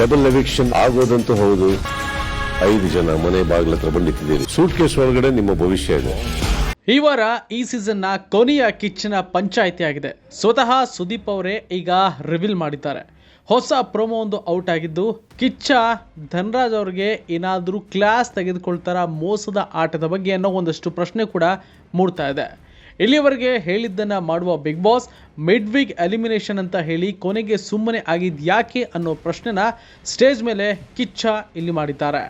Double eviction ಆಗೋದಂತೂ ಹೌದು. ಐದು ಜನ ಮನೆ ಬಾಗಿಲ ಹತ್ರ ಬಂದಿಟ್ಟಿದ್ದೀರಿ. ಸೂಟ್ ಕೇಸ್ ಒಳಗಡೆ ನಿಮ್ಮ ಭವಿಷ್ಯ ಇದೆ. ಈ ವಾರ ಈ ಸೀಸನ್ನ ಕೊನೆಯ ಕಿಚ್ಚಿನ ಪಂಚಾಯಿತಿ ಆಗಿದೆ. ಸ್ವತಃ ಸುದೀಪ್ ಅವರೇ ಈಗ ರಿವೀಲ್ ಮಾಡಿದ್ದಾರೆ. ಹೊಸ ಪ್ರೊಮೋ ಒಂದು ಔಟ್ ಆಗಿದ್ದು, ಕಿಚ್ಚ ಧನರಾಜ್ ಅವ್ರಿಗೆ ಏನಾದರೂ ಕ್ಲಾಸ್ ತೆಗೆದುಕೊಳ್ತಾರ ಮೋಸದ ಆಟದ ಬಗ್ಗೆ ಅನ್ನೋ ಒಂದಷ್ಟು ಪ್ರಶ್ನೆ ಕೂಡ ಮೂಡ್ತಾ ಇದೆ. ಇಲ್ಲಿಯವರೆಗೆ ಹೇಳಿದ್ದನ್ನು ಮಾಡುವ Bigg Boss mid week elimination ಅಂತ ಹೇಳಿ ಕೊನೆಗೆ ಸುಮ್ಮನೆ ಆಗಿದ್ಯಾಕೆ ಅನ್ನೋ ಪ್ರಶ್ನೆನ ಸ್ಟೇಜ್ ಮೇಲೆ ಕಿಚ್ಚ ಇಲ್ಲಿ ಮಾಡಿದ್ದಾರೆ.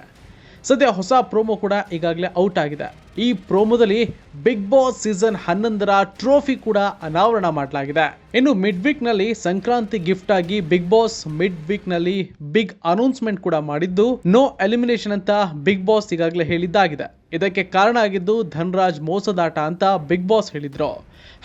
ಸದ್ಯ ಹೊಸ ಪ್ರೋಮೋ ಕೂಡ ಈಗಾಗಲೇ ಔಟ್ ಆಗಿದೆ. ಈ ಪ್ರೋಮೋದಲ್ಲಿ ಬಿಗ್ ಬಾಸ್ ಸೀಸನ್ ಹನ್ನೊಂದರ ಟ್ರೋಫಿ ಕೂಡ ಅನಾವರಣ ಮಾಡಲಾಗಿದೆ. ಇನ್ನು ಮಿಡ್ ವೀಕ್ನಲ್ಲಿ ಸಂಕ್ರಾಂತಿ ಗಿಫ್ಟ್ ಆಗಿ ಬಿಗ್ ಬಾಸ್ ಮಿಡ್ ವೀಕ್ನಲ್ಲಿ ಬಿಗ್ ಅನೌನ್ಸ್ಮೆಂಟ್ ಕೂಡ ಮಾಡಿದ್ದು ನೋ ಎಲಿಮಿನೇಷನ್ ಅಂತ ಬಿಗ್ ಬಾಸ್ ಈಗಾಗಲೇ ಹೇಳಿದ್ದಾಗಿದೆ. ಇದಕ್ಕೆ ಕಾರಣ ಆಗಿದ್ದು ಧನ್ರಾಜ್ ಮೋಸದಾಟ ಅಂತ ಬಿಗ್ ಬಾಸ್ ಹೇಳಿದ್ರು.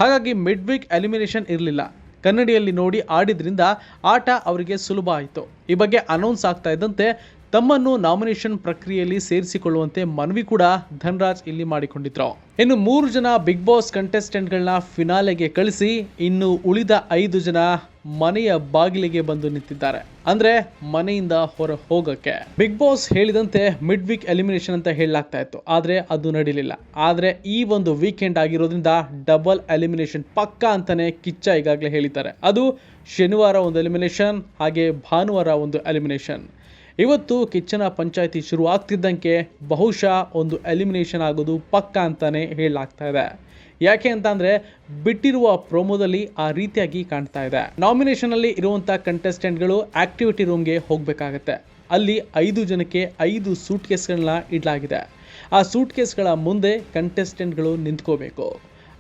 ಹಾಗಾಗಿ ಮಿಡ್ ವೀಕ್ ಎಲಿಮಿನೇಷನ್ ಇರಲಿಲ್ಲ. ಕನ್ನಡಿಯಲ್ಲಿ ನೋಡಿ ಆಡಿದ್ರಿಂದ ಆಟ ಅವರಿಗೆ ಸುಲಭ ಆಯಿತು. ಈ ಬಗ್ಗೆ ಅನೌನ್ಸ್ ಆಗ್ತಾ ಇದ್ದಂತೆ ತಮ್ಮನ್ನು ನಾಮಿನೇಷನ್ ಪ್ರಕ್ರಿಯೆಯಲ್ಲಿ ಸೇರಿಸಿಕೊಳ್ಳುವಂತೆ ಮನವಿ ಕೂಡ ಧನ್ರಾಜ್ ಇಲ್ಲಿ ಮಾಡಿಕೊಂಡಿದ್ರು. ಇನ್ನು ಮೂರು ಜನ ಬಿಗ್ ಬಾಸ್ ಕಂಟೆಸ್ಟೆಂಟ್ಗಳನ್ನ ಫಿನಾಲೆಗೆ ಕಳಿಸಿ ಇನ್ನು ಉಳಿದ ಐದು ಜನ ಮನೆಯ ಬಾಗಿಲಿಗೆ ಬಂದು ನಿಂತಿದ್ದಾರೆ. ಅಂದ್ರೆ ಮನೆಯಿಂದ ಹೊರ ಹೋಗಕ್ಕೆ. ಬಿಗ್ ಬಾಸ್ ಹೇಳಿದಂತೆ ಮಿಡ್ ವೀಕ್ ಎಲಿಮಿನೇಷನ್ ಅಂತ ಹೇಳಲಾಗ್ತಾ ಇತ್ತು. ಆದ್ರೆ ಅದು ನಡೀಲಿಲ್ಲ. ಆದ್ರೆ ಈ ಒಂದು ವೀಕೆಂಡ್ ಆಗಿರೋದ್ರಿಂದ ಡಬಲ್ ಎಲಿಮಿನೇಷನ್ ಪಕ್ಕಾ ಅಂತಾನೆ ಕಿಚ್ಚ ಈಗಾಗಲೇ ಹೇಳಿದ್ದಾರೆ. ಅದು ಶನಿವಾರ ಒಂದು ಎಲಿಮಿನೇಷನ್ ಹಾಗೆ ಭಾನುವಾರ ಒಂದು ಎಲಿಮಿನೇಷನ್ ಇವತ್ತು ಕಿಚ್ಚನ ಪಂಚಾಯತಿ ಶುರು ಆಗ್ತಿದ್ದಂಗೆ ಬಹುಶಃ ಒಂದು ಎಲಿಮಿನೇಷನ್ ಆಗೋದು ಪಕ್ಕ ಅಂತಾನೆ ಹೇಳಲಾಗ್ತಾ ಇದೆ. ಯಾಕೆ ಅಂತ ಅಂದರೆ ಬಿಟ್ಟಿರುವ ಪ್ರೋಮೋದಲ್ಲಿ ಆ ರೀತಿಯಾಗಿ ಕಾಣ್ತಾ ಇದೆ. ನಾಮಿನೇಷನಲ್ಲಿ ಇರುವಂತ ಕಂಟೆಸ್ಟೆಂಟ್ಗಳು ಆಕ್ಟಿವಿಟಿ ರೂಮ್ಗೆ ಹೋಗಬೇಕಾಗತ್ತೆ. ಅಲ್ಲಿ ಐದು ಜನಕ್ಕೆ ಐದು ಸೂಟ್ ಕೇಸ್ಗಳನ್ನ ಇಡಲಾಗಿದೆ. ಆ ಸೂಟ್ ಕೇಸ್ಗಳ ಮುಂದೆ ಕಂಟೆಸ್ಟೆಂಟ್ಗಳು ನಿಂತ್ಕೋಬೇಕು.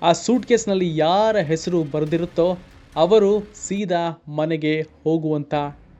ಆ ಸೂಟ್ ಕೇಸ್ನಲ್ಲಿ ಯಾರ ಹೆಸರು ಬರೆದಿರುತ್ತೋ ಅವರು ಸೀದಾ ಮನೆಗೆ ಹೋಗುವಂತ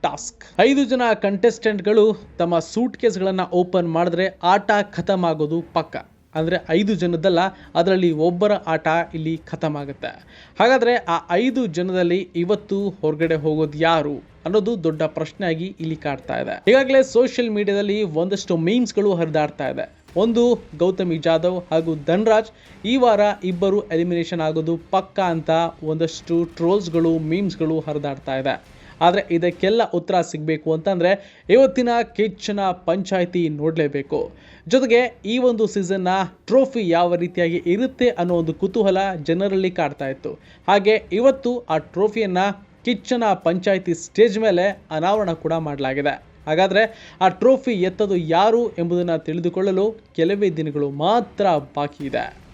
ಟಾಸ್ಕ್. ಐದು ಜನ ಕಂಟೆಸ್ಟೆಂಟ್ಗಳು ತಮ್ಮ ಸೂಟ್ ಕೇಸ್ಗಳನ್ನು ಓಪನ್ ಮಾಡಿದ್ರೆ ಆಟ ಖತಮ್ ಆಗೋದು ಪಕ್ಕ. ಅಂದರೆ ಐದು ಜನದಲ್ಲ, ಅದರಲ್ಲಿ ಒಬ್ಬರ ಆಟ ಇಲ್ಲಿ ಖತಮ್ ಆಗುತ್ತೆ ಹಾಗಾದರೆ ಆ ಐದು ಜನದಲ್ಲಿ ಇವತ್ತು ಹೊರಗಡೆ ಹೋಗೋದು ಯಾರು ಅನ್ನೋದು ದೊಡ್ಡ ಪ್ರಶ್ನೆಯಾಗಿ ಇಲ್ಲಿ ಕಾಡ್ತಾ ಇದೆ. ಈಗಾಗಲೇ ಸೋಷಿಯಲ್ ಮೀಡಿಯಾದಲ್ಲಿ ಒಂದಷ್ಟು ಮೀಮ್ಸ್ಗಳು ಹರಿದಾಡ್ತಾ ಇದೆ. ಒಂದು, ಗೌತಮಿ ಜಾಧವ್ ಹಾಗೂ ಧನ್ರಾಜ್ ಈ ವಾರ ಇಬ್ಬರು ಎಲಿಮಿನೇಷನ್ ಆಗೋದು ಪಕ್ಕ ಅಂತ ಒಂದಷ್ಟು ಟ್ರೋಲ್ಸ್ಗಳು ಮೀಮ್ಸ್ಗಳು ಹರಿದಾಡ್ತಾ ಇದೆ. ಆದರೆ ಇದಕ್ಕೆಲ್ಲ ಉತ್ತರ ಸಿಗಬೇಕು ಅಂತಂದರೆ ಇವತ್ತಿನ ಕಿಚ್ಚನ ಪಂಚಾಯಿತಿ ನೋಡಲೇಬೇಕು. ಜೊತೆಗೆ ಈ ಒಂದು ಸೀಸನ್ನ ಟ್ರೋಫಿ ಯಾವ ರೀತಿಯಾಗಿ ಇರುತ್ತೆ ಅನ್ನೋ ಒಂದು ಕುತೂಹಲ ಜನರಲ್ಲಿ ಕಾಡ್ತಾ ಇತ್ತು. ಹಾಗೆ ಇವತ್ತು ಆ ಟ್ರೋಫಿಯನ್ನು ಕಿಚ್ಚನ ಪಂಚಾಯಿತಿ ಸ್ಟೇಜ್ ಮೇಲೆ ಅನಾವರಣ ಕೂಡ ಮಾಡಲಾಗಿದೆ. ಹಾಗಾದರೆ ಆ ಟ್ರೋಫಿ ಎತ್ತದು ಯಾರು ಎಂಬುದನ್ನು ತಿಳಿದುಕೊಳ್ಳಲು ಕೆಲವೇ ದಿನಗಳು ಮಾತ್ರ ಬಾಕಿ ಇದೆ